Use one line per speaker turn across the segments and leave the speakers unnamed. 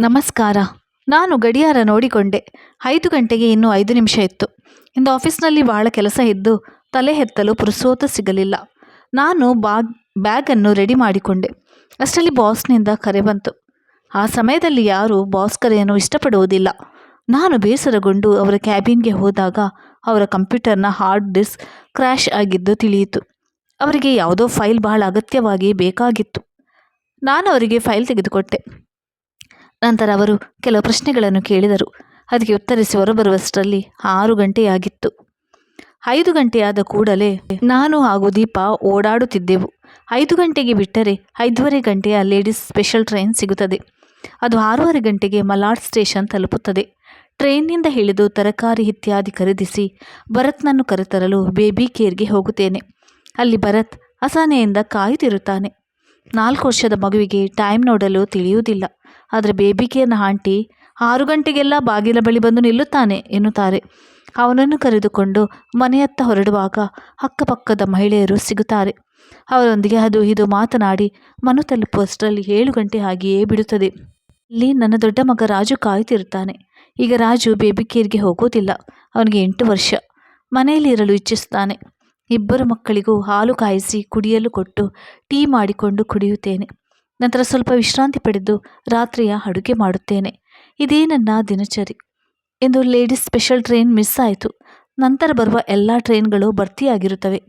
ನಮಸ್ಕಾರ. ನಾನು ಗಡಿಯಾರ ನೋಡಿಕೊಂಡೆ. ಐದು ಗಂಟೆಗೆ ಇನ್ನೂ ಐದು ನಿಮಿಷ ಇತ್ತು. ಇಂದು ಆಫೀಸ್ನಲ್ಲಿ ಬಹಳ ಕೆಲಸ ಇದ್ದು ತಲೆ ಎತ್ತಲು ಪುರುಸೋತ ಸಿಗಲಿಲ್ಲ. ನಾನು ಬಾಗ್, ಬ್ಯಾಗನ್ನು ರೆಡಿ ಮಾಡಿಕೊಂಡೆ. ಅಷ್ಟರಲ್ಲಿ ಬಾಸ್ನಿಂದ ಕರೆ ಬಂತು. ಆ ಸಮಯದಲ್ಲಿ ಯಾರೂ ಬಾಸ್ ಕರೆಯನ್ನು ಇಷ್ಟಪಡುವುದಿಲ್ಲ. ನಾನು ಬೇಸರಗೊಂಡು ಅವರ ಕ್ಯಾಬಿನ್ಗೆ ಹೋದಾಗ ಅವರ ಕಂಪ್ಯೂಟರ್ನ ಹಾರ್ಡ್ ಡಿಸ್ಕ್ ಕ್ರ್ಯಾಶ್ ಆಗಿದ್ದು ತಿಳಿಯಿತು. ಅವರಿಗೆ ಯಾವುದೋ ಫೈಲ್ ಬಹಳ ಅಗತ್ಯವಾಗಿ ಬೇಕಾಗಿತ್ತು. ನಾನು ಅವರಿಗೆ ಫೈಲ್ ತೆಗೆದುಕೊಟ್ಟೆ. ನಂತರ ಅವರು ಕೆಲವು ಪ್ರಶ್ನೆಗಳನ್ನು ಕೇಳಿದರು. ಅದಕ್ಕೆ ಉತ್ತರಿಸಿ ಹೊರಬರುವಷ್ಟರಲ್ಲಿ ಆರು ಗಂಟೆಯಾಗಿತ್ತು. ಐದು ಗಂಟೆಯಾದ ಕೂಡಲೇ ನಾನು ಹಾಗೂ ದೀಪ ಓಡಾಡುತ್ತಿದ್ದೆವು. ಐದು ಗಂಟೆಗೆ ಬಿಟ್ಟರೆ ಐದೂವರೆ ಗಂಟೆಯ ಲೇಡೀಸ್ ಸ್ಪೆಷಲ್ ಟ್ರೈನ್ ಸಿಗುತ್ತದೆ. ಅದು ಆರೂವರೆ ಗಂಟೆಗೆ ಮಲಾಡ್ ಸ್ಟೇಷನ್ ತಲುಪುತ್ತದೆ. ಟ್ರೈನ್ನಿಂದ ಇಳಿದು ತರಕಾರಿ ಇತ್ಯಾದಿ ಖರೀದಿಸಿ ಭರತ್ನನ್ನು ಕರೆತರಲು ಬೇಬಿ ಕೇರ್ಗೆ ಹೋಗುತ್ತೇನೆ. ಅಲ್ಲಿ ಭರತ್ ಅಸಹನೆಯಿಂದ ಕಾಯುತ್ತಿರುತ್ತಾನೆ. ನಾಲ್ಕು ವರ್ಷದ ಮಗುವಿಗೆ ಟೈಮ್ ನೋಡಲು ತಿಳಿಯುವುದಿಲ್ಲ. ಆದರೆ ಬೇಬಿ ಆಂಟಿ ಆರು ಗಂಟೆಗೆಲ್ಲ ಬಾಗಿಲ ಬಳಿ ಬಂದು ನಿಲ್ಲುತ್ತಾನೆ ಎನ್ನುತ್ತಾರೆ. ಅವನನ್ನು ಕರೆದುಕೊಂಡು ಮನೆಯತ್ತ ಹೊರಡುವಾಗ ಅಕ್ಕಪಕ್ಕದ ಮಹಿಳೆಯರು ಸಿಗುತ್ತಾರೆ. ಅವರೊಂದಿಗೆ ಅದು ಇದು ಮಾತನಾಡಿ ಮನು ತಲುಪುವಷ್ಟರಲ್ಲಿ ಏಳು ಗಂಟೆ ಹಾಗೆಯೇ ಬಿಡುತ್ತದೆ. ಇಲ್ಲಿ ನನ್ನ ದೊಡ್ಡ ಮಗ ರಾಜು ಕಾಯುತ್ತಿರುತ್ತಾನೆ ಈಗ ರಾಜು ಬೇಬಿ ಕೇರ್ಗೆ ಹೋಗೋದಿಲ್ಲ ಅವನಿಗೆ ಎಂಟು ವರ್ಷ. ಮನೆಯಲ್ಲಿ ಇರಲು ಇಚ್ಛಿಸುತ್ತಾನೆ. ಇಬ್ಬರು ಮಕ್ಕಳಿಗೂ ಹಾಲು ಕಾಯಿಸಿ ಕುಡಿಯಲು ಕೊಟ್ಟು ಟೀ ಮಾಡಿಕೊಂಡು ಕುಡಿಯುತ್ತೇನೆ. ನಂತರ ಸ್ವಲ್ಪ ವಿಶ್ರಾಂತಿ ಪಡೆದು ರಾತ್ರಿಯ ಅಡುಗೆ ಮಾಡುತ್ತೇನೆ. ಇದೇ ನನ್ನ ದಿನಚರಿ. ಎಂದು ಲೇಡೀಸ್ ಸ್ಪೆಷಲ್ ಟ್ರೈನ್ ಮಿಸ್ ಆಯಿತು. ನಂತರ ಬರುವ ಎಲ್ಲ ಟ್ರೈನ್ಗಳು ಭರ್ತಿಯಾಗಿರುತ್ತವೆ.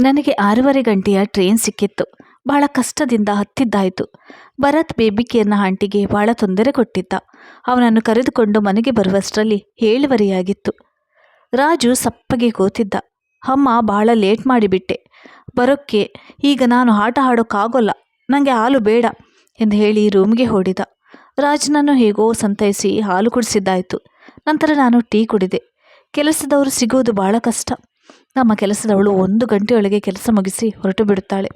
ನನಗೆ ಆರೂವರೆ ಗಂಟೆಯ ಟ್ರೈನ್ ಸಿಕ್ಕಿತ್ತು. ಬಹಳ ಕಷ್ಟದಿಂದ ಹತ್ತಿದ್ದಾಯಿತು. ಭರತ್ ಬೇಬಿ ಕೇರ್ನ ಆಂಟಿಗೆ ಬಹಳ ತೊಂದರೆ ಕೊಟ್ಟಿದ್ದ. ಅವನನ್ನು ಕರೆದುಕೊಂಡು ಮನೆಗೆ ಬರುವಷ್ಟರಲ್ಲಿ ಹೇಳುವರಿಯಾಗಿತ್ತು. ರಾಜು ಸಪ್ಪಗೆ ಕೂತಿದ್ದ. ಅಮ್ಮ ಭಾಳ ಲೇಟ್ ಮಾಡಿಬಿಟ್ಟೆ. ಬರೋಕ್ಕೆ ಈಗ ನಾನು ಆಟ ಆಡೋಕ್ಕಾಗೋಲ್ಲ. ನನಗೆ ಹಾಲು ಬೇಡ ಎಂದು ಹೇಳಿ ರೂಮ್ಗೆ ಓಡಿದ ರಾಜನನ್ನು ಹೇಗೋ ಸಂತೈಸಿ ಹಾಲು ಕುಡಿಸಿದ್ದಾಯಿತು. ನಂತರ ನಾನು ಟೀ ಕುಡಿದೆ. ಕೆಲಸದವರು ಸಿಗೋದು ಭಾಳ ಕಷ್ಟ. ನಮ್ಮ ಕೆಲಸದವಳು ಒಂದು ಗಂಟೆಯೊಳಗೆ ಕೆಲಸ ಮುಗಿಸಿ ಹೊರಟು ಬಿಡುತ್ತಾಳೆ.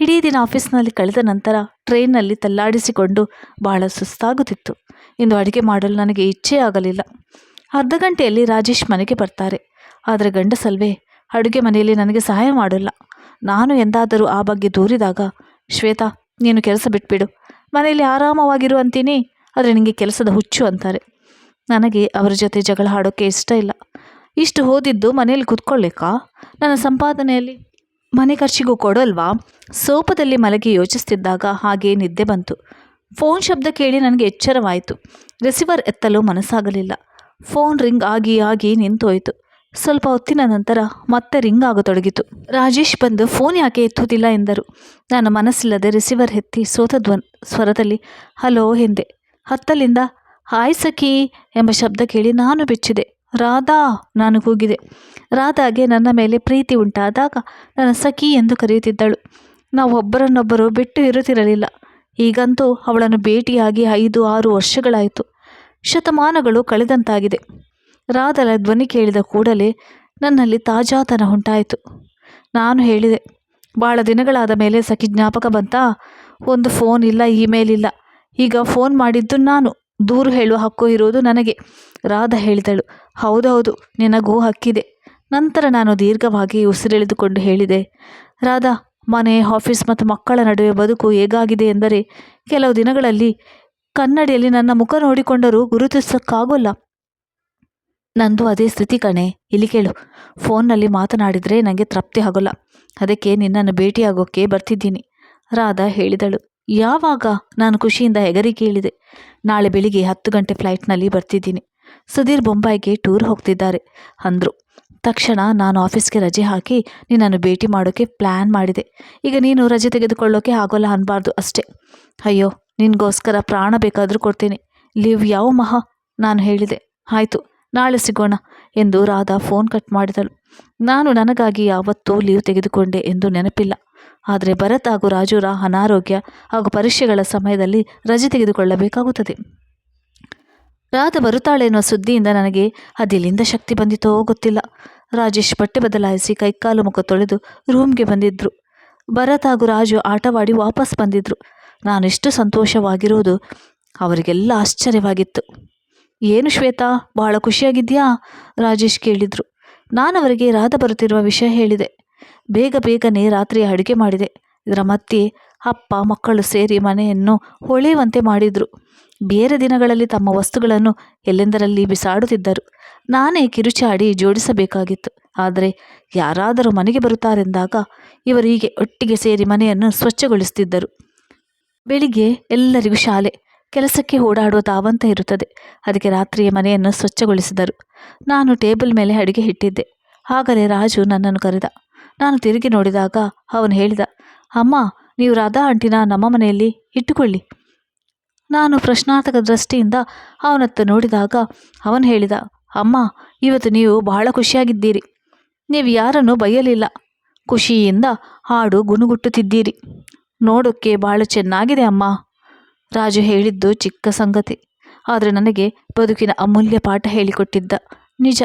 ಇಡೀ ದಿನ ಆಫೀಸ್ನಲ್ಲಿ ಕಳೆದ ನಂತರ ಟ್ರೈನ್ನಲ್ಲಿ ತಲ್ಲಾಡಿಸಿಕೊಂಡು ಬಹಳ ಸುಸ್ತಾಗುತ್ತಿತ್ತು. ಇಂದು ಅಡುಗೆ ಮಾಡಲು ನನಗೆ ಇಚ್ಛೆ ಆಗಲಿಲ್ಲ. ಅರ್ಧ ಗಂಟೆಯಲ್ಲಿ ರಾಜೇಶ್ ಮನೆಗೆ ಬರ್ತಾರೆ. ಆದರೆ ಗಂಡಸಲ್ವೇ, ಅಡುಗೆ ಮನೆಯಲ್ಲಿ ನನಗೆ ಸಹಾಯ ಮಾಡಲ್ಲ. ನಾನು ಎಂದಾದರೂ ಆ ಬಗ್ಗೆ ದೂರಿದಾಗ ಶ್ವೇತಾ, ನೀನು ಕೆಲಸ ಬಿಟ್ಬಿಡು. ಮನೆಯಲ್ಲಿ ಆರಾಮವಾಗಿರು ಅಂತೀನಿ ಆದರೆ ನಿನಗೆ ಕೆಲಸದ ಹುಚ್ಚು ಅಂತಾರೆ. ನನಗೆ ಅವರ ಜೊತೆ ಜಗಳ ಆಡೋಕ್ಕೆ ಇಷ್ಟ ಇಲ್ಲ. ಇಷ್ಟು ಓದಿದ್ದು ಮನೇಲಿ ಕೂತ್ಕೊಳ್ಳಿಕ್ಕಾ ನನ್ನ ಸಂಪಾದನೆಯಲ್ಲಿ ಮನೆ ಖರ್ಚಿಗೂ ಕೊಡೋಲ್ವಾ? ಸೋಪದಲ್ಲಿ ಮಲಗಿ ಯೋಚಿಸ್ತಿದ್ದಾಗ ಹಾಗೆ ನಿದ್ದೆ ಬಂತು. ಫೋನ್ ಶಬ್ದ ಕೇಳಿ ನನಗೆ ಎಚ್ಚರವಾಯಿತು. ರಿಸೀವರ್ ಎತ್ತಲು ಮನಸ್ಸಾಗಲಿಲ್ಲ. ಫೋನ್ ರಿಂಗ್ ಆಗಿ ಆಗಿ ನಿಂತೋಯ್ತು. ಸ್ವಲ್ಪ ಹೊತ್ತಿನ ನಂತರ ಮತ್ತೆ ರಿಂಗ್ ಆಗತೊಡಗಿತು. ರಾಜೇಶ್ ಬಂದು ಫೋನ್ ಯಾಕೆ ಎತ್ತುವುದಿಲ್ಲ ಎಂದರು. ನಾನು ಮನಸ್ಸಿಲ್ಲದೆ ರಿಸೀವರ್ ಎತ್ತಿ ಸೋತ ಧ್ವನ್, ಸ್ವರದಲ್ಲಿ, ಹಲೋ ಎಂದೆ. ಹತ್ತಲಿಂದ, ಹಾಯ್ ಸಖಿ ಎಂಬ ಶಬ್ದ ಕೇಳಿ ನಾನು ಬೆಚ್ಚಿದೆ. ರಾಧಾ ನಾನು ಕೂಗಿದೆ. ರಾಧಾಗೆ ನನ್ನ ಮೇಲೆ ಪ್ರೀತಿ ಉಂಟಾದಾಗ ನನ್ನ ಸಖಿ ಎಂದು ಕರೆಯುತ್ತಿದ್ದಳು. ನಾವು ಒಬ್ಬರನ್ನೊಬ್ಬರು ಬಿಟ್ಟು ಇರುತ್ತಿರಲಿಲ್ಲ. ಈಗಂತೂ ಅವಳನ್ನು ಭೇಟಿಯಾಗಿ ಐದು, ಆರು ವರ್ಷಗಳಾಯಿತು. ಶತಮಾನಗಳು ಕಳೆದಂತಾಗಿದೆ. ರಾಧಳ ಧ್ವನಿ ಕೇಳಿದ ಕೂಡಲೇ ನನ್ನಲ್ಲಿ ತಾಜಾತನ ಉಂಟಾಯಿತು. ನಾನು ಹೇಳಿದೆ ಭಾಳ ದಿನಗಳಾದ ಮೇಲೆ ಸಖಿ ಜ್ಞಾಪಕ ಬಂತಾ? ಒಂದು ಫೋನ್ ಇಲ್ಲ, ಇಮೇಲ್ ಇಲ್ಲ. ಈಗ ಫೋನ್ ಮಾಡಿದ್ದು ನಾನು. ದೂರು ಹೇಳುವ ಹಕ್ಕು ಇರುವುದು ನನಗೆ. ರಾಧ ಹೇಳಿದಳು ಹೌದೌದು ನಿನಗೂ ಹಕ್ಕಿದೆ. ನಂತರ ನಾನು ದೀರ್ಘವಾಗಿ ಉಸಿರೆಳೆದುಕೊಂಡು ಹೇಳಿದೆ, ರಾಧಾ, ಮನೆ, ಆಫೀಸ್ ಮತ್ತು ಮಕ್ಕಳ ನಡುವೆ ಬದುಕು ಹೇಗಾಗಿದೆ ಎಂದರೆ, ಕೆಲವು ದಿನಗಳಲ್ಲಿ ಕನ್ನಡಿಯಲ್ಲಿ ನನ್ನ ಮುಖ ನೋಡಿಕೊಂಡರೂ ಗುರುತಿಸೋಕ್ಕಾಗೋಲ್ಲ. ನಂದು ಅದೇ ಸ್ಥಿತಿ ಕಣೆ. ಇಲ್ಲಿ ಕೇಳು. ಫೋನ್ನಲ್ಲಿ ಮಾತನಾಡಿದರೆ ನನಗೆ ತೃಪ್ತಿ ಆಗೋಲ್ಲ. ಅದಕ್ಕೆ ನಿನ್ನನ್ನು ಭೇಟಿಯಾಗೋಕ್ಕೆ ಬರ್ತಿದ್ದೀನಿ. ರಾಧಾ ಹೇಳಿದಳು. ಯಾವಾಗ? ನಾನು ಖುಷಿಯಿಂದ ಹೆಗರಿ ಕೇಳಿದೆ. ನಾಳೆ ಬೆಳಿಗ್ಗೆ ಹತ್ತು ಗಂಟೆ ಫ್ಲೈಟ್ನಲ್ಲಿ ಬರ್ತಿದ್ದೀನಿ. ಸುಧೀರ್ ಬೊಂಬಾಯಿಗೆ ಟೂರ್ ಹೋಗ್ತಿದ್ದಾರೆ ಅಂದರು. ತಕ್ಷಣ ನಾನು ಆಫೀಸ್ಗೆ ರಜೆ ಹಾಕಿ ನಿನ್ನನ್ನು ಭೇಟಿ ಮಾಡೋಕ್ಕೆ ಪ್ಲ್ಯಾನ್ ಮಾಡಿದೆ. ಈಗ ನೀನು ರಜೆ ತೆಗೆದುಕೊಳ್ಳೋಕೆ ಆಗೋಲ್ಲ ಅನ್ನಬಾರ್ದು ಅಷ್ಟೇ. ಅಯ್ಯೋ, ನಿನಗೋಸ್ಕರ ಪ್ರಾಣ ಬೇಕಾದರೂ ಕೊಡ್ತೀನಿ. ಲೀವ್ ಯಾವ ಮಹಾ? ನಾನು ಹೇಳಿದೆ. ಆಯಿತು. ನಾಳೆ ಸಿಗೋಣ ಎಂದು ರಾಧಾ ಫೋನ್ ಕಟ್ ಮಾಡಿದಳು. ನಾನು ನನಗಾಗಿ ಯಾವತ್ತೂ ಲೀವ್ ತೆಗೆದುಕೊಂಡೆ ಎಂದು ನೆನಪಿಲ್ಲ. ಆದರೆ ಭರತ್ ಹಾಗೂ ರಾಜುರ ಅನಾರೋಗ್ಯ ಹಾಗೂ ಪರೀಕ್ಷೆಗಳ ಸಮಯದಲ್ಲಿ ರಜೆ ತೆಗೆದುಕೊಳ್ಳಬೇಕಾಗುತ್ತದೆ. ರಾಧ ಬರುತ್ತಾಳೆ ಎನ್ನುವ ಸುದ್ದಿಯಿಂದ ನನಗೆ ಅದೆಲ್ಲಿಂದ ಶಕ್ತಿ ಬಂದಿತೋ ಗೊತ್ತಿಲ್ಲ. ರಾಜೇಶ್ ಬಟ್ಟೆ ಬದಲಾಯಿಸಿ ಕೈಕಾಲು ಮುಖ ತೊಳೆದು ರೂಮ್ಗೆ ಬಂದಿದ್ದರು ಭರತ್ ಹಾಗೂ ರಾಜು ಆಟವಾಡಿ ವಾಪಸ್ ಬಂದಿದ್ದರು ಎಷ್ಟು ಸಂತೋಷವಾಗಿರೋದು ಅವರಿಗೆಲ್ಲ ಆಶ್ಚರ್ಯವಾಗಿತ್ತು. ಏನು ಶ್ವೇತಾ, ಬಹಳ ಖುಷಿಯಾಗಿದ್ಯಾ ರಾಜೇಶ್ ಕೇಳಿದರು. ನಾನು ಅವರಿಗೆ ರಾಧ ಬರುತ್ತಿರುವ ವಿಷಯ ಹೇಳಿದೆ. ಬೇಗ ಬೇಗನೆ ರಾತ್ರಿ ಅಡುಗೆ ಮಾಡಿದೆ. ಇದರ ಮತ್ತೆ ಅಪ್ಪ, ಮಕ್ಕಳು ಸೇರಿ ಮನೆಯನ್ನು ಹೊಳೆಯುವಂತೆ ಮಾಡಿದರು. ಬೇರೆ ದಿನಗಳಲ್ಲಿ ತಮ್ಮ ವಸ್ತುಗಳನ್ನು ಎಲ್ಲೆಂದರಲ್ಲಿ ಬಿಸಾಡುತ್ತಿದ್ದರು. ನಾನೇ ಕಿರುಚಾಡಿ ಜೋಡಿಸಬೇಕಾಗಿತ್ತು. ಆದರೆ ಯಾರಾದರೂ ಮನೆಗೆ ಬರುತ್ತಾರೆಂದಾಗ ಇವರು ಹೀಗೆ ಒಟ್ಟಿಗೆ ಸೇರಿ ಮನೆಯನ್ನು ಸ್ವಚ್ಛಗೊಳಿಸುತ್ತಿದ್ದರು. ಬೆಳಿಗ್ಗೆ ಎಲ್ಲರಿಗೂ ಶಾಲೆ. ಕೆಲಸಕ್ಕೆ ಓಡಾಡುವ ತಾವಂತ ಇರುತ್ತದೆ. ಅದಕ್ಕೆ ರಾತ್ರಿಯ ಮನೆಯನ್ನು ಸ್ವಚ್ಛಗೊಳಿಸಿದರು. ನಾನು ಟೇಬಲ್ ಮೇಲೆ ಅಡಿಗೆ ಇಟ್ಟಿದ್ದೆ. ಆಗಲೇ ರಾಜು ನನ್ನನ್ನು ಕರೆದ. ನಾನು ತಿರುಗಿ ನೋಡಿದಾಗ ಅವನು ಹೇಳಿದ, ಅಮ್ಮ, ನೀವು ರಾಧಾ ಆಂಟಿನ ನಮ್ಮ ಮನೆಯಲ್ಲಿ ಇಟ್ಟುಕೊಳ್ಳಿ. ನಾನು ಪ್ರಶ್ನಾರ್ಥಕ ದೃಷ್ಟಿಯಿಂದ ಅವನತ್ತ ನೋಡಿದಾಗ ಅವನು ಹೇಳಿದ, ಅಮ್ಮ, ಇವತ್ತು ನೀವು ಬಹಳ ಖುಷಿಯಾಗಿದ್ದೀರಿ. ನೀವು ಯಾರನ್ನು ಬೈಯಲಿಲ್ಲ. ಖುಷಿಯಿಂದ ಹಾಡು ಗುನುಗುಟ್ಟುತ್ತಿದ್ದೀರಿ ನೋಡೋಕ್ಕೆ ಭಾಳ ಚೆನ್ನಾಗಿದೆ ಅಮ್ಮ. ರಾಜು ಹೇಳಿದ್ದು ಚಿಕ್ಕ ಸಂಗತಿ. ಆದರೆ ನನಗೆ ಬದುಕಿನ ಅಮೂಲ್ಯ ಪಾಠ ಹೇಳಿಕೊಟ್ಟಿದ್ದ. ನಿಜ,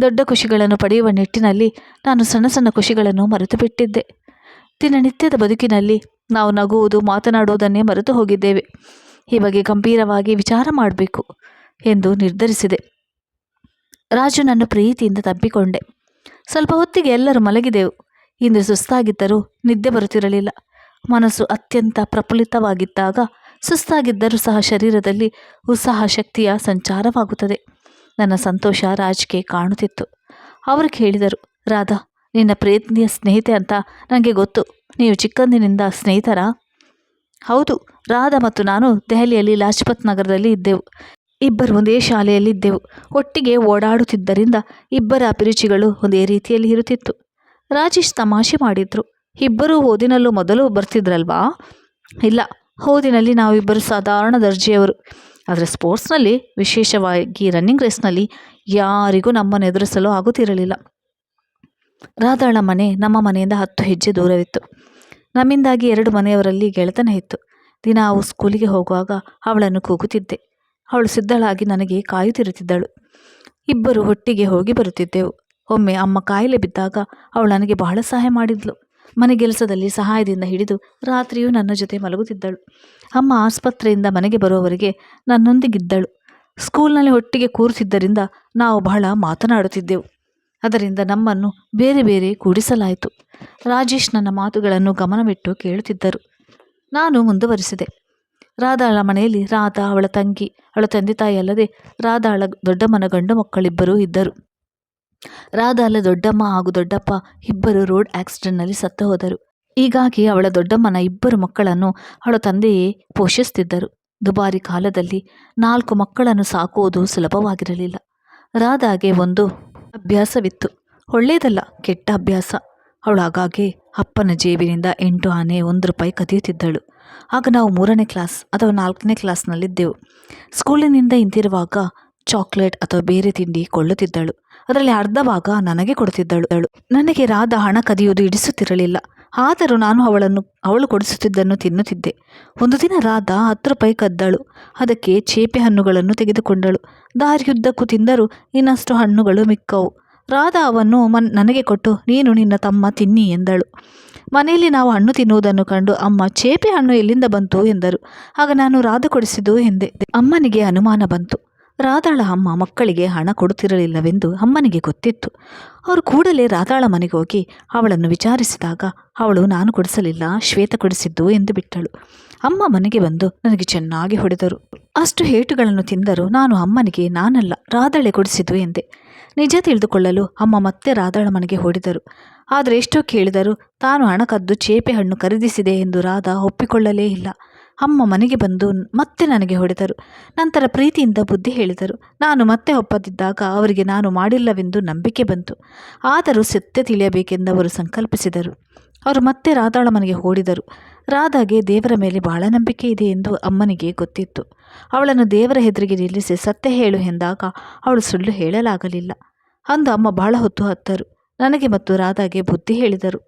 ದೊಡ್ಡ ಖುಷಿಗಳನ್ನು ಪಡೆಯುವ ನಿಟ್ಟಿನಲ್ಲಿ ನಾನು ಸಣ್ಣ ಸಣ್ಣ ಖುಷಿಗಳನ್ನು ಮರೆತು ಬಿಟ್ಟಿದ್ದೆ ದಿನನಿತ್ಯದ ಬದುಕಿನಲ್ಲಿ ನಾವು ನಗುವುದು, ಮಾತನಾಡುವುದನ್ನೇ ಮರೆತು ಹೋಗಿದ್ದೇವೆ. ಈ ಬಗ್ಗೆ ಗಂಭೀರವಾಗಿ ವಿಚಾರ ಮಾಡಬೇಕು ಎಂದು ನಿರ್ಧರಿಸಿದೆ. ರಾಜು ನನ್ನ ಪ್ರೀತಿಯಿಂದ ತಬ್ಬಿಕೊಂಡೆ. ಸ್ವಲ್ಪ ಹೊತ್ತಿಗೆ ಎಲ್ಲರೂ ಮಲಗಿದೆವು. ಇಂದು ಸುಸ್ತಾಗಿದ್ದರೂ ನಿದ್ದೆ ಬರುತ್ತಿರಲಿಲ್ಲ. ಮನಸ್ಸು ಅತ್ಯಂತ ಪ್ರಫುಲ್ಲಿತವಾಗಿದ್ದಾಗ ಸುಸ್ತಾಗಿದ್ದರೂ ಸಹ ಶರೀರದಲ್ಲಿ ಉತ್ಸಾಹ, ಶಕ್ತಿಯ ಸಂಚಾರವಾಗುತ್ತದೆ. ನನ್ನ ಸಂತೋಷ ರಾಜ್ಗೆ ಕಾಣುತ್ತಿತ್ತು. ಅವರು ಕೇಳಿದರು, ರಾಧಾ, ನಿನ್ನ ಪ್ರೀತಿಯ ಸ್ನೇಹಿತೆ ಅಂತ ನನಗೆ ಗೊತ್ತು. ನೀವು ಚಿಕ್ಕಂದಿನಿಂದ ಸ್ನೇಹಿತರಾ? ಹೌದು, ರಾಧಾ ಮತ್ತು ನಾನು ದೆಹಲಿಯಲ್ಲಿ ಲಾಜ್ಪತ್ ನಗರದಲ್ಲಿ ಇದ್ದೆವು. ಇಬ್ಬರು ಒಂದೇ ಶಾಲೆಯಲ್ಲಿ ಇದ್ದೆವು. ಒಟ್ಟಿಗೆ ಓಡಾಡುತ್ತಿದ್ದರಿಂದ ಇಬ್ಬರ ಅಭಿರುಚಿಗಳು ಒಂದೇ ರೀತಿಯಲ್ಲಿ ಇರುತ್ತಿತ್ತು. ರಾಜೇಶ್ ತಮಾಷೆ ಮಾಡಿದ್ರು, ಇಬ್ಬರೂ ಓದಿನಲ್ಲೂ ಮೊದಲು ಬರ್ತಿದ್ರಲ್ವಾ? ಇಲ್ಲ ಓದಿನಲ್ಲಿ ನಾವಿಬ್ಬರು ಸಾಧಾರಣ ದರ್ಜೆಯವರು. ಆದರೆ ಸ್ಪೋರ್ಟ್ಸ್ನಲ್ಲಿ, ವಿಶೇಷವಾಗಿ ರನ್ನಿಂಗ್ ರೇಸ್ನಲ್ಲಿ ಯಾರಿಗೂ ನಮ್ಮನ್ನು ಎದುರಿಸಲು ಆಗುತ್ತಿರಲಿಲ್ಲ. ರಾಧಾಳ ಮನೆ ನಮ್ಮ ಮನೆಯಿಂದ ಹತ್ತು ಹೆಜ್ಜೆ ದೂರವಿತ್ತು. ನಮ್ಮಿಂದಾಗಿ ಎರಡು ಮನೆಯವರಲ್ಲಿ ಗೆಳೆತನ ಇತ್ತು. ದಿನ ಅವು ಸ್ಕೂಲಿಗೆ ಹೋಗುವಾಗ ಅವಳನ್ನು ಕೂಗುತ್ತಿದ್ದೆ. ಅವಳು ಸಿದ್ಧಳಾಗಿ ನನಗೆ ಕಾಯುತ್ತಿರುತ್ತಿದ್ದಳು. ಇಬ್ಬರು ಒಟ್ಟಿಗೆ ಹೋಗಿ ಬರುತ್ತಿದ್ದೆವು. ಒಮ್ಮೆ ಅಮ್ಮ ಕಾಯಿಲೆ ಬಿದ್ದಾಗ ಅವಳು ನನಗೆ ಬಹಳ ಸಹಾಯ ಮಾಡಿದ್ಲು. ಮನೆ ಕೆಲಸದಲ್ಲಿ ಸಹಾಯದಿಂದ ಹಿಡಿದು ರಾತ್ರಿಯೂ ನನ್ನ ಜೊತೆ ಮಲಗುತ್ತಿದ್ದಳು. ಅಮ್ಮ ಆಸ್ಪತ್ರೆಯಿಂದ ಮನೆಗೆ ಬರುವವರೆಗೆ ನನ್ನೊಂದಿಗಿದ್ದಳು. ಸ್ಕೂಲ್ನಲ್ಲಿ ಒಟ್ಟಿಗೆ ಕೂರುತ್ತಿದ್ದರಿಂದ ನಾವು ಬಹಳ ಮಾತನಾಡುತ್ತಿದ್ದೆವು. ಅದರಿಂದ ನಮ್ಮನ್ನು ಬೇರೆ ಬೇರೆ ಕೂಡಿಸಲಾಯಿತು. ರಾಜೇಶ್ ನನ್ನ ಮಾತುಗಳನ್ನು ಗಮನವಿಟ್ಟು ಕೇಳುತ್ತಿದ್ದರು. ನಾನು ಮುಂದುವರಿಸಿದೆ. ರಾಧಾಳ ಮನೆಯಲ್ಲಿ ರಾಧಾ, ಅವಳ ತಂಗಿ, ಅವಳ ತಂದೆ ತಾಯಿ ಅಲ್ಲದೆ ರಾಧಾಳ ದೊಡ್ಡಮ್ಮನ ಗಂಡು ಮಕ್ಕಳಿಬ್ಬರೂ ಇದ್ದರು. ರಾಧಾಳ ದೊಡ್ಡಮ್ಮ ಹಾಗೂ ದೊಡ್ಡಪ್ಪ ಇಬ್ಬರು ರೋಡ್ ಆಕ್ಸಿಡೆಂಟ್ನಲ್ಲಿ ಸತ್ತು ಹೋದರು. ಹೀಗಾಗಿ ಅವಳ ದೊಡ್ಡಮ್ಮನ ಇಬ್ಬರು ಮಕ್ಕಳನ್ನು ಅವಳ ತಂದೆಯೇ ಪೋಷಿಸುತ್ತಿದ್ದರು ದುಬಾರಿ ಕಾಲದಲ್ಲಿ ನಾಲ್ಕು ಮಕ್ಕಳನ್ನು ಸಾಕುವುದು ಸುಲಭವಾಗಿರಲಿಲ್ಲ. ರಾಧಾಗೆ ಒಂದು ಅಭ್ಯಾಸವಿತ್ತು. ಒಳ್ಳೆಯದಲ್ಲ, ಕೆಟ್ಟ ಅಭ್ಯಾಸ. ಅವಳಾಗಾಗೆ ಅಪ್ಪನ ಜೇಬಿನಿಂದ ಎಂಟು ಆನೆ ಒಂದು ರೂಪಾಯಿ ಕದಿಯುತ್ತಿದ್ದಳು. ಆಗ ನಾವು ಮೂರನೇ ಕ್ಲಾಸ್ ಅಥವಾ ನಾಲ್ಕನೇ ಕ್ಲಾಸ್ನಲ್ಲಿದ್ದೆವು. ಸ್ಕೂಲಿನಿಂದ ಹಿಂತಿರುವಾಗ ಚಾಕ್ಲೇಟ್ ಅಥವಾ ಬೇರೆ ತಿಂಡಿ ಕೊಳ್ಳುತ್ತಿದ್ದಳು. ಅದರಲ್ಲಿ ಅರ್ಧ ಭಾಗ ನನಗೆ ಕೊಡುತ್ತಿದ್ದಳು. ನನಗೆ ರಾಧ ಹಣ ಕದಿಯುವುದು ಇಡಿಸುತ್ತಿರಲಿಲ್ಲ ಆದರೂ ನಾನು ಅವಳನ್ನು, ಅವಳು ಕೊಡಿಸುತ್ತಿದ್ದನ್ನು ತಿನ್ನುತ್ತಿದ್ದೆ. ಒಂದು ದಿನ ರಾಧ ಹತ್ತು ರೂಪಾಯಿ ಕದ್ದಳು. ಅದಕ್ಕೆ ಚೇಪೆ ಹಣ್ಣುಗಳನ್ನು ತೆಗೆದುಕೊಂಡಳು. ದಾರಿಯುದ್ದಕ್ಕೂ ತಿಂದರೂ ಇನ್ನಷ್ಟು ಹಣ್ಣುಗಳು ಮಿಕ್ಕವು. ರಾಧ ಅವನ್ನು ಮನ್, ನನಗೆ ಕೊಟ್ಟು, ನೀನು ನಿನ್ನ ತಮ್ಮ ತಿನ್ನಿ ಎಂದಳು. ಮನೆಯಲ್ಲಿ ನಾವು ಹಣ್ಣು ತಿನ್ನುವುದನ್ನು ಕಂಡು, ಅಮ್ಮ, ಚೇಪೆ ಹಣ್ಣು ಎಲ್ಲಿಂದ ಬಂತು? ಎಂದರು. ಆಗ ನಾನು ರಾಧ ಕೊಡಿಸಿದ್ದು ಎಂದೆ. ಅಮ್ಮನಿಗೆ ಅನುಮಾನ ಬಂತು. ರಾಧಾಳ ಅಮ್ಮ ಮಕ್ಕಳಿಗೆ ಹಣ ಕೊಡುತ್ತಿರಲಿಲ್ಲವೆಂದು ಅಮ್ಮನಿಗೆ ಗೊತ್ತಿತ್ತು. ಅವರು ಕೂಡಲೇ ರಾಧಾಳ ಮನೆಗೆ ಹೋಗಿ ಅವಳನ್ನು ವಿಚಾರಿಸಿದಾಗ, ಅವಳು ನಾನು ಕೊಡಿಸಲಿಲ್ಲ, ಶ್ವೇತ ಕೊಡಿಸಿದ್ದು ಎಂದು ಬಿಟ್ಟಳು. ಅಮ್ಮ ಮನೆಗೆ ಬಂದು ನನಗೆ ಚೆನ್ನಾಗಿ ಹೊಡೆದರು. ಅಷ್ಟು ಹೇಟುಗಳನ್ನು ತಿಂದರೂ ನಾನು ಅಮ್ಮನಿಗೆ ನಾನಲ್ಲ, ರಾಧಾಳೆ ಕೊಡಿಸಿದ್ದು ಎಂದೆ. ನಿಜ ತಿಳಿದುಕೊಳ್ಳಲು ಅಮ್ಮ ಮತ್ತೆ ರಾಧಾಳ ಮನೆಗೆ ಹೊಡೆದರು. ಆದರೆ ಎಷ್ಟೋ ಕೇಳಿದರು ತಾನು ಹಣ ಕದ್ದು ಚೇಪೆ ಹಣ್ಣು ಖರೀದಿಸಿದೆ ಎಂದು ರಾಧಾ ಒಪ್ಪಿಕೊಳ್ಳಲೇ ಇಲ್ಲ. ಅಮ್ಮ ಮನೆಗೆ ಬಂದು ಮತ್ತೆ ನನಗೆ ಹೊಡೆದರು. ನಂತರ ಪ್ರೀತಿಯಿಂದ ಬುದ್ಧಿ ಹೇಳಿದರು. ನಾನು ಮತ್ತೆ ಒಪ್ಪದಿದ್ದಾಗ ಅವರಿಗೆ ನಾನು ಮಾಡಿಲ್ಲವೆಂದು ನಂಬಿಕೆ ಬಂತು. ಆದರೂ ಸತ್ಯ ತಿಳಿಯಬೇಕೆಂದು ಅವರು ಸಂಕಲ್ಪಿಸಿದರು. ಅವರು ಮತ್ತೆ ರಾಧಾಳ ಮನೆಗೆ ಓಡಿದರು. ರಾಧಾಗೆ ದೇವರ ಮೇಲೆ ಬಹಳ ನಂಬಿಕೆ ಇದೆ ಎಂದು ಅಮ್ಮನಿಗೆ ಗೊತ್ತಿತ್ತು. ಅವಳನ್ನು ದೇವರ ಹೆದರಿಗೆ ನಿಲ್ಲಿಸಿ ಸತ್ಯ ಹೇಳು ಎಂದಾಗ ಅವಳು ಸುಳ್ಳು ಹೇಳಲಾಗಲಿಲ್ಲ. ಅಂದು ಅಮ್ಮ ಬಹಳ ಹೊತ್ತು ಹತ್ತರು. ನನಗೆ ಮತ್ತು ರಾಧಾಗೆ ಬುದ್ಧಿ ಹೇಳಿದರು.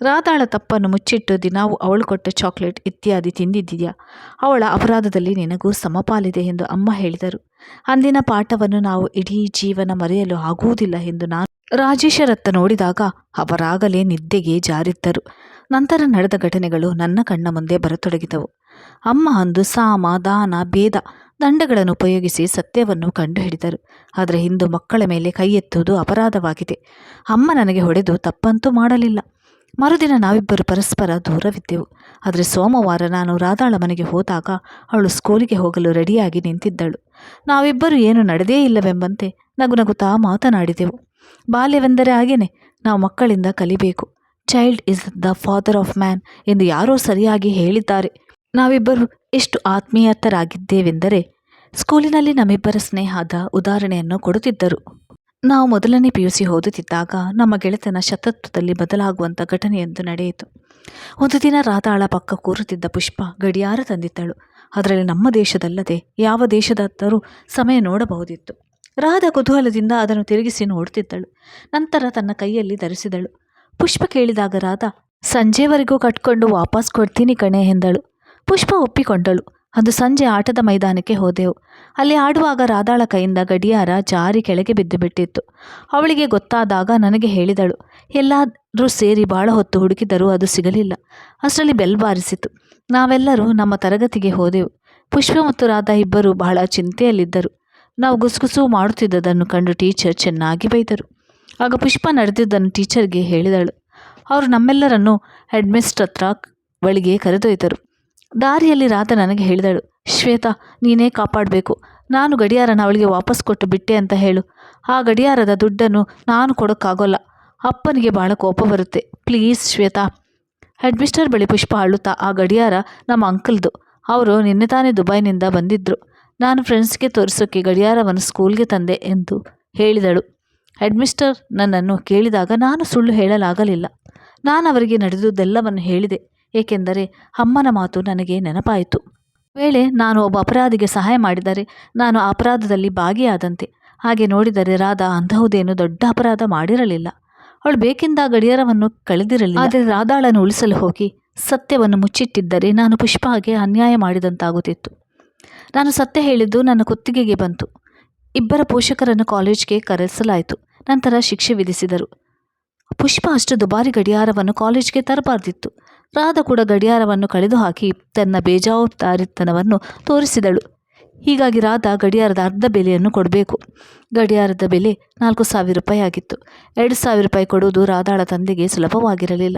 ರಾಧಾಳ ತಪ್ಪನ್ನು ಮುಚ್ಚಿಟ್ಟು ದಿನಾವು ಅವಳು ಕೊಟ್ಟ ಚಾಕ್ಲೇಟ್ ಇತ್ಯಾದಿ ತಿಂದಿದ್ದೀಯಾ? ಅವಳ ಅಪರಾಧದಲ್ಲಿ ನಿನಗೂ ಸಮಪಾಲಿದೆ ಎಂದು ಅಮ್ಮ ಹೇಳಿದರು. ಅಂದಿನ ಪಾಠವನ್ನು ನಾವು ಇಡೀ ಜೀವನ ಮರೆಯಲು ಆಗುವುದಿಲ್ಲ ಎಂದು ನಾನು ರಾಜೇಶರತ್ತ ನೋಡಿದಾಗ ಅವರಾಗಲೇ ನಿದ್ದೆಗೆ ಜಾರಿದ್ದರು. ನಂತರ ನಡೆದ ಘಟನೆಗಳು ನನ್ನ ಕಣ್ಣ ಮುಂದೆ ಬರತೊಡಗಿದವು. ಅಮ್ಮ ಅಂದು ಸಾಮ, ದಾನ, ಭೇದ ದಂಡಗಳನ್ನು ಉಪಯೋಗಿಸಿ ಸತ್ಯವನ್ನು ಕಂಡುಹಿಡಿದರು. ಆದರೆ ಇಂದು ಮಕ್ಕಳ ಮೇಲೆ ಕೈ ಎತ್ತುವುದು ಅಪರಾಧವಾಗಿದೆ. ಅಮ್ಮ ನನಗೆ ಹೊಡೆದು ತಪ್ಪಂತೂ ಮಾಡಲಿಲ್ಲ. ಮರುದಿನ ನಾವಿಬ್ಬರು ಪರಸ್ಪರ ದೂರವಿದ್ದೆವು. ಆದರೆ ಸೋಮವಾರ ನಾನು ರಾಧಾಳ ಮನೆಗೆ ಹೋದಾಗ ಅವಳು ಸ್ಕೂಲಿಗೆ ಹೋಗಲು ರೆಡಿಯಾಗಿ ನಿಂತಿದ್ದಳು. ನಾವಿಬ್ಬರು ಏನು ನಡೆದೇ ಇಲ್ಲವೆಂಬಂತೆ ನಗು ನಗುತ್ತಾ ಮಾತನಾಡಿದೆವು. ಬಾಲ್ಯವೆಂದರೆ ಹಾಗೇನೆ, ನಾವು ಮಕ್ಕಳಿಂದ ಕಲಿಬೇಕು. Child is the father of man ಎಂದು ಯಾರೋ ಸರಿಯಾಗಿ ಹೇಳಿದ್ದಾರೆ. ನಾವಿಬ್ಬರು ಎಷ್ಟು ಆತ್ಮೀಯತರಾಗಿದ್ದೇವೆಂದರೆ ಸ್ಕೂಲಿನಲ್ಲಿ ನಮ್ಮಿಬ್ಬರ ಸ್ನೇಹದ ಉದಾಹರಣೆಯನ್ನು ಕೊಡುತ್ತಿದ್ದರು. ನಾವು ಮೊದಲನೇ ಪಿ ಯು ಸಿ ಓದುತ್ತಿದ್ದಾಗ ನಮ್ಮ ಗೆಳೆತನ ಶತತ್ವದಲ್ಲಿ ಬದಲಾಗುವಂಥ ಘಟನೆಯೊಂದು ನಡೆಯಿತು. ಒಂದು ದಿನ ರಾಧಾಳ ಪಕ್ಕ ಕೂರುತ್ತಿದ್ದ ಪುಷ್ಪ ಗಡಿಯಾರ ತಂದಿದ್ದಳು. ಅದರಲ್ಲಿ ನಮ್ಮ ದೇಶದಲ್ಲದೆ ಯಾವ ದೇಶದತ್ತರೂ ಸಮಯ ನೋಡಬಹುದಿತ್ತು. ರಾಧಾ ಕುತೂಹಲದಿಂದ ಅದನ್ನು ತಿರುಗಿಸಿ ನೋಡುತ್ತಿದ್ದಳು. ನಂತರ ತನ್ನ ಕೈಯಲ್ಲಿ ಧರಿಸಿದಳು. ಪುಷ್ಪ ಕೇಳಿದಾಗ ರಾಧ, ಸಂಜೆವರೆಗೂ ಕಟ್ಕೊಂಡು ವಾಪಸ್ ಕೊಡ್ತೀನಿ ಕಣೆ ಎಂದಳು. ಪುಷ್ಪ ಒಪ್ಪಿಕೊಂಡಳು. ಅಂದು ಸಂಜೆ ಆಟದ ಮೈದಾನಕ್ಕೆ ಹೋದೆವು. ಅಲ್ಲಿ ಆಡುವಾಗ ರಾಧಾಳ ಕೈಯಿಂದ ಗಡಿಯಾರ ಜಾರಿ ಕೆಳಗೆ ಬಿದ್ದು ಬಿಟ್ಟಿತ್ತು. ಅವಳಿಗೆ ಗೊತ್ತಾದಾಗ ನನಗೆ ಹೇಳಿದಳು, ಎಲ್ಲಾದರೂ ಸೇರಿ ಭಾಳ ಹೊತ್ತು ಹುಡುಕಿದರೂ ಅದು ಸಿಗಲಿಲ್ಲ. ಅಷ್ಟರಲ್ಲಿ ಬೆಲ್ ಬಾರಿಸಿತು. ನಾವೆಲ್ಲರೂ ನಮ್ಮ ತರಗತಿಗೆ ಹೋದೆವು. ಪುಷ್ಪ ಮತ್ತು ರಾಧಾ ಇಬ್ಬರು ಬಹಳ ಚಿಂತೆಯಲ್ಲಿದ್ದರು. ನಾವು ಗುಸುಗುಸು ಮಾಡುತ್ತಿದ್ದದನ್ನು ಕಂಡು ಟೀಚರ್ ಚೆನ್ನಾಗಿ ಬೈದರು. ಆಗ ಪುಷ್ಪ ನಡೆದಿದ್ದನ್ನು ಟೀಚರ್ಗೆ ಹೇಳಿದಳು. ಅವರು ನಮ್ಮೆಲ್ಲರನ್ನು ಹೆಡ್ಮಿಸ್ಟ್ರ್ ಹತ್ರ ಬಳಿಗೆ ಕರೆದೊಯ್ದರು. ದಾರಿಯಲ್ಲಿ ರಾಧ ನನಗೆ ಹೇಳಿದಳು, ಶ್ವೇತಾ, ನೀನೇ ಕಾಪಾಡಬೇಕು. ನಾನು ಗಡಿಯಾರನ ಅವಳಿಗೆ ವಾಪಸ್ ಕೊಟ್ಟು ಬಿಟ್ಟೆ ಅಂತ ಹೇಳು. ಆ ಗಡಿಯಾರದ ದುಡ್ಡನ್ನು ನಾನು ಕೊಡೋಕ್ಕಾಗೋಲ್ಲ. ಅಪ್ಪನಿಗೆ ಭಾಳ ಕೋಪ ಬರುತ್ತೆ. ಪ್ಲೀಸ್, ಶ್ವೇತಾ. ಹೆಡ್ಮಿಸ್ಟರ್ ಬಳಿ ಪುಷ್ಪ ಅಳುತ್ತಾ, ಆ ಗಡಿಯಾರ ನಮ್ಮ ಅಂಕಲ್ದು. ಅವರು ನಿನ್ನೆ ತಾನೇ ದುಬೈನಿಂದ ಬಂದಿದ್ದರು ನಾನು ಫ್ರೆಂಡ್ಸ್ಗೆ ತೋರಿಸೋಕ್ಕೆ ಗಡಿಯಾರವನ್ನು ಸ್ಕೂಲ್ಗೆ ತಂದೆ ಎಂದು ಹೇಳಿದಳು. ಹೆಡ್ಮಿಸ್ಟರ್ ನನ್ನನ್ನು ಕೇಳಿದಾಗ ನಾನು ಸುಳ್ಳು ಹೇಳಲಾಗಲಿಲ್ಲ. ನಾನು ಅವರಿಗೆ ನಡೆದುದೆಲ್ಲವನ್ನು ಹೇಳಿದೆ. ಏಕೆಂದರೆ ಅಮ್ಮನ ಮಾತು ನನಗೆ ನೆನಪಾಯಿತು. ವೇಳೆ ನಾನು ಒಬ್ಬ ಅಪರಾಧಿಗೆ ಸಹಾಯ ಮಾಡಿದರೆ ನಾನು ಅಪರಾಧದಲ್ಲಿ ಭಾಗಿಯಾದಂತೆ. ಹಾಗೆ ನೋಡಿದರೆ ರಾಧಾ ಅಂತಹುದೇನು ದೊಡ್ಡ ಅಪರಾಧ ಮಾಡಿರಲಿಲ್ಲ. ಅವಳು ಬೇಕಿಂದ ಗಡಿಯಾರವನ್ನು ಕಳೆದಿರಲಿಲ್ಲ. ಆದರೆ ರಾಧಾಳನ್ನು ಉಳಿಸಲು ಹೋಗಿ ಸತ್ಯವನ್ನು ಮುಚ್ಚಿಟ್ಟಿದ್ದರೆ ನಾನು ಪುಷ್ಪಾಗೆ ಅನ್ಯಾಯ ಮಾಡಿದಂತಾಗುತ್ತಿತ್ತು. ನಾನು ಸತ್ಯ ಹೇಳಿದ್ದು ನನ್ನ ಕುತ್ತಿಗೆಗೆ ಬಂತು. ಇಬ್ಬರ ಪೋಷಕರನ್ನು ಕಾಲೇಜ್ಗೆ ಕರೆಸಲಾಯಿತು. ನಂತರ ಶಿಕ್ಷೆ ವಿಧಿಸಿದರು. ಪುಷ್ಪ ಅಷ್ಟು ದುಬಾರಿ ಗಡಿಯಾರವನ್ನು ಕಾಲೇಜ್ಗೆ ತರಬಾರ್ದಿತ್ತು. ರಾಧಾ ಕೂಡ ಗಡಿಯಾರವನ್ನು ಕಳೆದು ಹಾಕಿ ತನ್ನ ಬೇಜವಾಬ್ದಾರಿತನವನ್ನು ತೋರಿಸಿದಳು. ಹೀಗಾಗಿ ರಾಧಾ ಗಡಿಯಾರದ ಅರ್ಧ ಬೆಲೆಯನ್ನು ಕೊಡಬೇಕು. ಗಡಿಯಾರದ ಬೆಲೆ ನಾಲ್ಕು ಸಾವಿರ ರೂಪಾಯಿ ಆಗಿತ್ತು. ಎರಡು ಸಾವಿರ ರೂಪಾಯಿ ಕೊಡುವುದು ರಾಧಾಳ ತಂದೆಗೆ ಸುಲಭವಾಗಿರಲಿಲ್ಲ.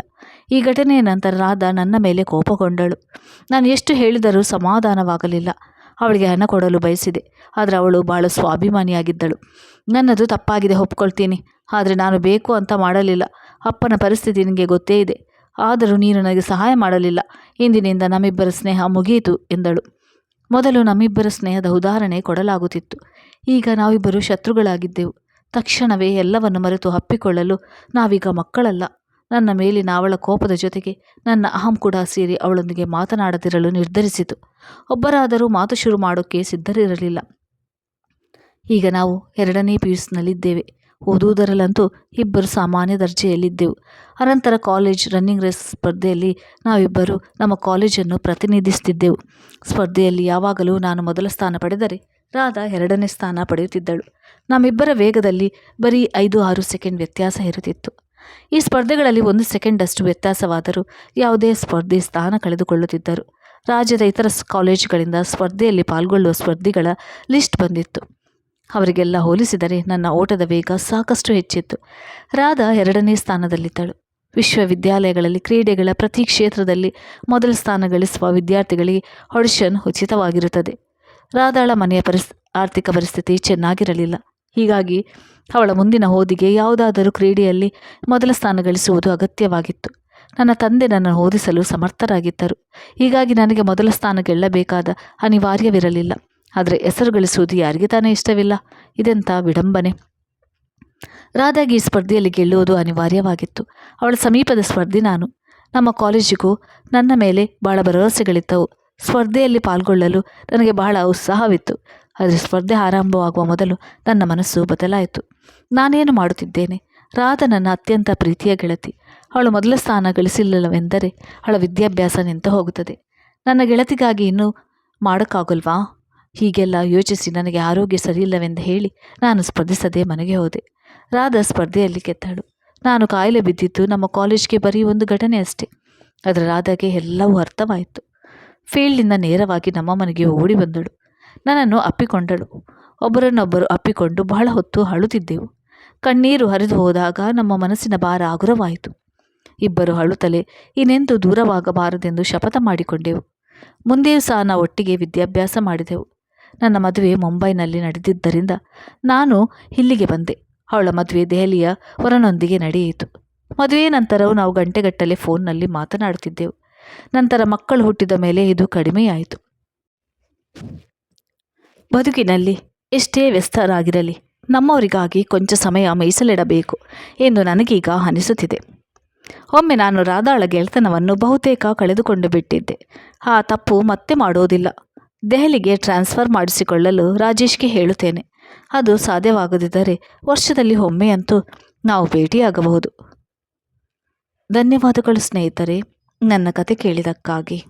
ಈ ಘಟನೆಯ ನಂತರ ರಾಧಾ ನನ್ನ ಮೇಲೆ ಕೋಪಗೊಂಡಳು. ನಾನು ಎಷ್ಟು ಹೇಳಿದರೂ ಸಮಾಧಾನವಾಗಲಿಲ್ಲ. ಅವಳಿಗೆ ಹಣ ಕೊಡಲು ಬಯಸಿದೆ. ಆದರೆ ಅವಳು ಭಾಳ ಸ್ವಾಭಿಮಾನಿಯಾಗಿದ್ದಳು. ನನ್ನದು ತಪ್ಪಾಗಿದೆ, ಒಪ್ಕೊಳ್ತೀನಿ. ಆದರೆ ನಾನು ಬೇಕು ಅಂತ ಮಾಡಲಿಲ್ಲ. ಅಪ್ಪನ ಪರಿಸ್ಥಿತಿ ನಿನಗೆ ಗೊತ್ತೇ ಇದೆ. ಆದರೂ ನೀನು ನನಗೆ ಸಹಾಯ ಮಾಡಲಿಲ್ಲ. ಇಂದಿನಿಂದ ನಮ್ಮಿಬ್ಬರ ಸ್ನೇಹ ಮುಗಿಯಿತು ಎಂದಳು. ಮೊದಲು ನಮ್ಮಿಬ್ಬರ ಸ್ನೇಹದ ಉದಾಹರಣೆ ಕೊಡಲಾಗುತ್ತಿತ್ತು. ಈಗ ನಾವಿಬ್ಬರು ಶತ್ರುಗಳಾಗಿದ್ದೆವು. ತಕ್ಷಣವೇ ಎಲ್ಲವನ್ನು ಮರೆತು ಅಪ್ಪಿಕೊಳ್ಳಲು ನಾವೀಗ ಮಕ್ಕಳಲ್ಲ. ನನ್ನ ಮೇಲಿನ ಅವಳ ಕೋಪದ ಜೊತೆಗೆ ನನ್ನ ಅಹಂ ಕೂಡ ಸೇರಿ ಅವಳೊಂದಿಗೆ ಮಾತನಾಡದಿರಲು ನಿರ್ಧರಿಸಿತು. ಒಬ್ಬರಾದರೂ ಮಾತು ಶುರು ಮಾಡೋಕ್ಕೆ ಸಿದ್ಧರಿರಲಿಲ್ಲ. ಈಗ ನಾವು ಎರಡನೇ ಪಿಯುಸ್ನಲ್ಲಿದ್ದೇವೆ ಓದುವುದರಲ್ಲಂತೂ ಇಬ್ಬರು ಸಾಮಾನ್ಯ ದರ್ಜೆಯಲ್ಲಿದ್ದೆವು. ಅನಂತರ ಕಾಲೇಜ್ ರನ್ನಿಂಗ್ ರೇಸ್ ಸ್ಪರ್ಧೆಯಲ್ಲಿ ನಾವಿಬ್ಬರು ನಮ್ಮ ಕಾಲೇಜನ್ನು ಪ್ರತಿನಿಧಿಸುತ್ತಿದ್ದೆವು ಸ್ಪರ್ಧೆಯಲ್ಲಿ ಯಾವಾಗಲೂ ನಾನು ಮೊದಲ ಸ್ಥಾನ ಪಡೆದರೆ ರಾಧಾ ಎರಡನೇ ಸ್ಥಾನ ಪಡೆಯುತ್ತಿದ್ದಳು. ನಮ್ಮಿಬ್ಬರ ವೇಗದಲ್ಲಿ ಬರೀ ಐದು ಆರು ಸೆಕೆಂಡ್ ವ್ಯತ್ಯಾಸ ಇರುತ್ತಿತ್ತು. ಈ ಸ್ಪರ್ಧೆಗಳಲ್ಲಿ ಒಂದು ಸೆಕೆಂಡಷ್ಟು ವ್ಯತ್ಯಾಸವಾದರೂ ಯಾವುದೇ ಸ್ಪರ್ಧೆ ಸ್ಥಾನ ಕಳೆದುಕೊಳ್ಳುತ್ತಿದ್ದರು. ರಾಜ್ಯದ ಇತರ ಕಾಲೇಜುಗಳಿಂದ ಸ್ಪರ್ಧೆಯಲ್ಲಿ ಪಾಲ್ಗೊಳ್ಳುವ ಸ್ಪರ್ಧಿಗಳ ಲಿಸ್ಟ್ ಬಂದಿತ್ತು. ಅವರಿಗೆಲ್ಲ ಹೋಲಿಸಿದರೆ ನನ್ನ ಓಟದ ವೇಗ ಸಾಕಷ್ಟು ಹೆಚ್ಚಿತ್ತು. ರಾಧಾ ಎರಡನೇ ಸ್ಥಾನದಲ್ಲಿದ್ದಳು. ವಿಶ್ವವಿದ್ಯಾಲಯಗಳಲ್ಲಿ ಕ್ರೀಡೆಗಳ ಪ್ರತಿ ಕ್ಷೇತ್ರದಲ್ಲಿ ಮೊದಲ ಸ್ಥಾನ ಗಳಿಸುವ ವಿದ್ಯಾರ್ಥಿಗಳಿಗೆ ಹೊಡಿಷನ್ ಉಚಿತವಾಗಿರುತ್ತದೆ. ರಾಧಾಳ ಮನೆಯ ಪರಿಸ್ ಆರ್ಥಿಕ ಪರಿಸ್ಥಿತಿ ಚೆನ್ನಾಗಿರಲಿಲ್ಲ. ಹೀಗಾಗಿ ಅವಳ ಮುಂದಿನ ಓದಿಗೆ ಯಾವುದಾದರೂ ಕ್ರೀಡೆಯಲ್ಲಿ ಮೊದಲ ಸ್ಥಾನ ಗಳಿಸುವುದು ಅಗತ್ಯವಾಗಿತ್ತು. ನನ್ನ ತಂದೆ ನನ್ನನ್ನು ಓದಿಸಲು ಸಮರ್ಥರಾಗಿದ್ದರು. ಹೀಗಾಗಿ ನನಗೆ ಮೊದಲ ಸ್ಥಾನ ಗೆಲ್ಲಬೇಕಾದ ಅನಿವಾರ್ಯವಿರಲಿಲ್ಲ. ಆದರೆ ಹೆಸರು ಗಳಿಸುವುದು ಯಾರಿಗೆ ತಾನೇ ಇಷ್ಟವಿಲ್ಲ? ಇದೆಂಥ ವಿಡಂಬನೆ. ರಾಧಾಗಿ ಈ ಸ್ಪರ್ಧೆಯಲ್ಲಿ ಗೆಲ್ಲುವುದು ಅನಿವಾರ್ಯವಾಗಿತ್ತು. ಅವಳ ಸಮೀಪದ ಸ್ಪರ್ಧಿ ನಾನು. ನಮ್ಮ ಕಾಲೇಜಿಗೂ ನನ್ನ ಮೇಲೆ ಬಹಳ ಭರವಸೆಗಳಿದ್ದವು. ಸ್ಪರ್ಧೆಯಲ್ಲಿ ಪಾಲ್ಗೊಳ್ಳಲು ನನಗೆ ಬಹಳ ಉತ್ಸಾಹವಿತ್ತು. ಆದರೆ ಸ್ಪರ್ಧೆ ಆರಂಭವಾಗುವ ಮೊದಲು ನನ್ನ ಮನಸ್ಸು ಬದಲಾಯಿತು. ನಾನೇನು ಮಾಡುತ್ತಿದ್ದೇನೆ? ರಾಧ ನನ್ನ ಅತ್ಯಂತ ಪ್ರೀತಿಯ ಗೆಳತಿ. ಅವಳು ಮೊದಲ ಸ್ಥಾನ ಗಳಿಸಿಲ್ಲವೆಂದರೆ ಅವಳ ವಿದ್ಯಾಭ್ಯಾಸ ನಿಂತು ಹೋಗುತ್ತದೆ. ನನ್ನ ಗೆಳತಿಗಾಗಿ ಇನ್ನೂ ಮಾಡೋಕ್ಕಾಗಲ್ವಾ? ಹೀಗೆಲ್ಲ ಯೋಚಿಸಿ ನನಗೆ ಆರೋಗ್ಯ ಸರಿಯಿಲ್ಲವೆಂದು ಹೇಳಿ ನಾನು ಸ್ಪರ್ಧಿಸದೆ ಮನೆಗೆ ಹೋದೆ. ರಾಧ ಸ್ಪರ್ಧೆಯಲ್ಲಿ ಕೆತ್ತಾಳು. ನಾನು ಕಾಯಿಲೆ ಬಿದ್ದಿದ್ದು ನಮ್ಮ ಕಾಲೇಜ್ಗೆ ಬರೀ ಒಂದು ಘಟನೆ ಅಷ್ಟೇ. ಅದರ ರಾಧಾಗೆ ಎಲ್ಲವೂ ಅರ್ಥವಾಯಿತು. ಫೀಲ್ಡಿಂದ ನೇರವಾಗಿ ನಮ್ಮ ಮನೆಗೆ ಓಡಿ ಬಂದಳು. ನನ್ನನ್ನು ಅಪ್ಪಿಕೊಂಡಳು. ಒಬ್ಬರನ್ನೊಬ್ಬರು ಅಪ್ಪಿಕೊಂಡು ಬಹಳ ಹೊತ್ತು ಅಳುತ್ತಿದ್ದೆವು. ಕಣ್ಣೀರು ಹರಿದು ಹೋದಾಗ ನಮ್ಮ ಮನಸ್ಸಿನ ಭಾರ ಹಗುರವಾಯಿತು ಇಬ್ಬರು ಅಳುತ್ತಲೇ ಇನ್ನೆಂದು ದೂರವಾಗಬಾರದೆಂದು ಶಪಥ ಮಾಡಿಕೊಂಡೆವು. ಮುಂದೆಯೂ ಸಹ ನಾವು ಒಟ್ಟಿಗೆ ವಿದ್ಯಾಭ್ಯಾಸ ಮಾಡಿದೆವು. ನನ್ನ ಮದುವೆ ಮುಂಬೈನಲ್ಲಿ ನಡೆದಿದ್ದರಿಂದ ನಾನು ಇಲ್ಲಿಗೆ ಬಂದೆ. ಅವಳ ಮದುವೆ ದೆಹಲಿಯ ವರನೊಂದಿಗೆ ನಡೆಯಿತು. ಮದುವೆ ನಂತರವೂ ನಾವು ಗಂಟೆಗಟ್ಟಲೆ ಫೋನ್ನಲ್ಲಿ ಮಾತನಾಡುತ್ತಿದ್ದೆವು. ನಂತರ ಮಕ್ಕಳು ಹುಟ್ಟಿದ ಮೇಲೆ ಇದು ಕಡಿಮೆಯಾಯಿತು. ಬದುಕಿನಲ್ಲಿ ಎಷ್ಟೇ ವ್ಯಸ್ತರಾಗಿರಲಿ, ನಮ್ಮವರಿಗಾಗಿ ಕೊಂಚ ಸಮಯ ಮೀಸಲಿಡಬೇಕು ಎಂದು ನನಗೀಗ ಅನಿಸುತ್ತಿದೆ. ಒಮ್ಮೆ ನಾನು ರಾಧಾಳ ಗೆಳೆತನವನ್ನು ಬಹುತೇಕ ಕಳೆದುಕೊಂಡು ಬಿಟ್ಟಿದ್ದೆ. ಆ ತಪ್ಪು ಮತ್ತೆ ಮಾಡೋದಿಲ್ಲ. ದೆಹಲಿಗೆ ಟ್ರಾನ್ಸ್ಫರ್ ಮಾಡಿಸಿಕೊಳ್ಳಲು ರಾಜೇಶ್ಗೆ ಹೇಳುತ್ತೇನೆ. ಅದು ಸಾಧ್ಯವಾಗದಿದ್ದರೆ ವರ್ಷದಲ್ಲಿ ಒಮ್ಮೆಯಂತೂ ನಾವು ಭೇಟಿಯಾಗಬಹುದು. ಧನ್ಯವಾದಗಳು ಸ್ನೇಹಿತರೆ. ನನ್ನ ಕತೆ ಕೇಳಿದಕ್ಕಾಗಿ